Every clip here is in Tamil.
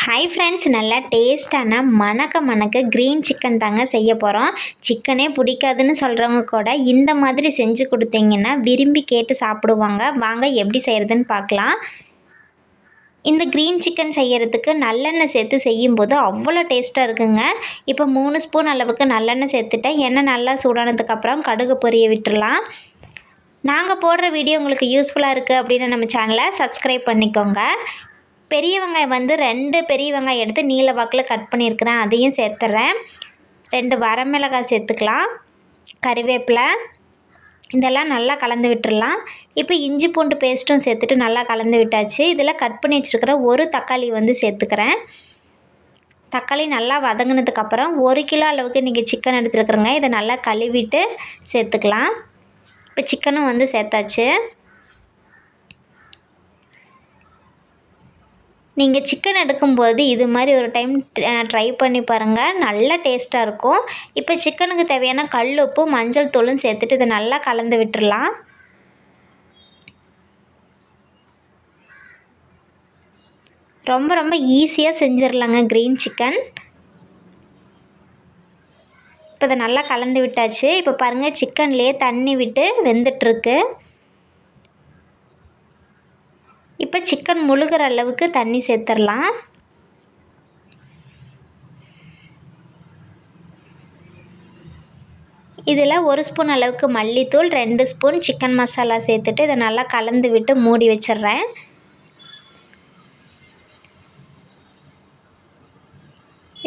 ஹாய் ஃப்ரெண்ட்ஸ் நல்லா டேஸ்டான மணக்க மணக்க க்ரீன் சிக்கன் தாங்க செய்ய போகிறோம் சிக்கனே பிடிக்காதுன்னு சொல்கிறவங்க கூட இந்த மாதிரி செஞ்சு கொடுத்தீங்கன்னா விரும்பி கேட்டு சாப்பிடுவாங்க. வாங்க எப்படி செய்கிறதுன்னு பார்க்கலாம். இந்த க்ரீன் சிக்கன் செய்கிறதுக்கு நல்லெண்ணெய் சேர்த்து செய்யும்போது அவ்வளோ டேஸ்ட்டாக இருக்குங்க. இப்போ மூணு ஸ்பூன் அளவுக்கு நல்லெண்ணெய் சேர்த்துட்டேன். எண்ணெய் நல்லா சூடானதுக்கப்புறம் கடுகு பொரிய விட்டுறலாம் நாங்கள் போடுற வீடியோ உங்களுக்கு யூஸ்ஃபுல்லாக இருக்குது அப்படின்னு நம்ம சேனலை சப்ஸ்கிரைப் பண்ணிக்கோங்க. பெரிய வெங்காயம் வந்து ரெண்டு பெரிய வெங்காயம் எடுத்து நீல வாக்கில் கட் பண்ணியிருக்கிறேன். அதையும் சேர்த்துறேன். ரெண்டு வரமிளகாய் சேர்த்துக்கலாம். கறிவேப்பிலை. இதெல்லாம் நல்லா கலந்து விட்டுடலாம் இப்போ இஞ்சி பூண்டு பேஸ்ட்டும் சேர்த்துட்டு நல்லா கலந்து விட்டாச்சு. இதில் கட் பண்ணி வச்சுருக்கிற ஒரு தக்காளி வந்து சேர்த்துக்கிறேன். தக்காளி நல்லா வதங்கினதுக்கப்புறம் ஒரு கிலோ அளவுக்கு நீங்கள் சிக்கன் எடுத்துருக்குறேங்க இதை நல்லா கழுவிட்டு சேர்த்துக்கலாம். இப்போ சிக்கனும் வந்து சேர்த்தாச்சு. நீங்கள் சிக்கன் எடுக்கும்போது இது மாதிரி ஒரு டைம் ட்ரை பண்ணி பாருங்கள் நல்லா டேஸ்ட்டாக இருக்கும். இப்போ சிக்கனுக்கு தேவையான கல் உப்பு மஞ்சள் தூளும் சேர்த்துட்டு இதை நல்லா கலந்து விட்டுடலாம் ரொம்ப ரொம்ப ஈஸியாக செஞ்சிடலாங்க க்ரீன் சிக்கன் இப்போ இதை நல்லா கலந்து விட்டாச்சு. இப்போ பாருங்கள் சிக்கன்லேயே தண்ணி விட்டு வெந்துட்டுருக்கு. இப்போ சிக்கன் முழுகிற அளவுக்கு தண்ணி சேர்த்துடலாம். இதில் ஒரு ஸ்பூன் அளவுக்கு மல்லித்தூள் ரெண்டு ஸ்பூன் சிக்கன் மசாலா சேர்த்துட்டு இதை நல்லா கலந்து விட்டு மூடி வச்சிடுறேன்.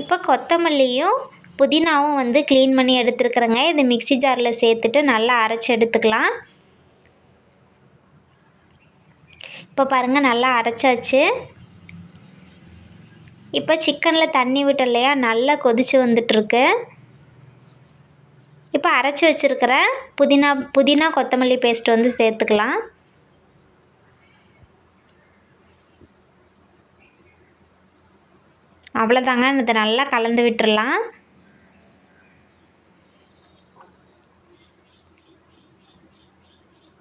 இப்போ கொத்தமல்லியும் புதினாவும் வந்து க்ளீன் பண்ணி எடுத்துருக்குறேங்க. இது மிக்சி ஜாரில் சேர்த்துட்டு நல்லா அரைச்சி எடுத்துக்கலாம். இப்போ பாருங்கள் நல்லா அரைச்சாச்சு. இப்போ சிக்கனில் தண்ணி விட்டு இல்லையா நல்லா கொதித்து வந்துட்டுருக்கு. இப்போ அரைச்சி வச்சுருக்கிற புதினா புதினா கொத்தமல்லி பேஸ்ட் வந்து சேர்த்துக்கலாம். அவ்வளோதாங்க இதை நல்லா கலந்து விட்டுடலாம்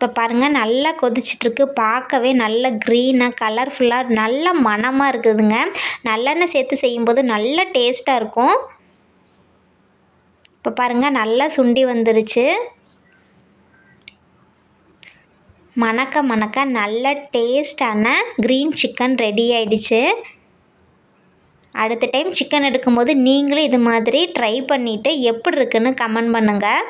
இப்போ பாருங்கள் நல்லா கொதிச்சிட்ருக்கு. பார்க்கவே நல்ல க்ரீனாக கலர்ஃபுல்லாக நல்ல மணமாக இருக்குதுங்க. நல்லெண்ணெய் சேர்த்து செய்யும்போது நல்ல டேஸ்ட்டாக இருக்கும். இப்போ பாருங்கள் நல்லா சுண்டி வந்துருச்சு. மணக்க மணக்க நல்ல டேஸ்டான க்ரீன் சிக்கன் ரெடி ஆயிடுச்சு. அடுத்த டைம் சிக்கன் எடுக்கும்போது நீங்களும் இது மாதிரி ட்ரை பண்ணிவிட்டு எப்படி இருக்குன்னு கமெண்ட் பண்ணுங்கள்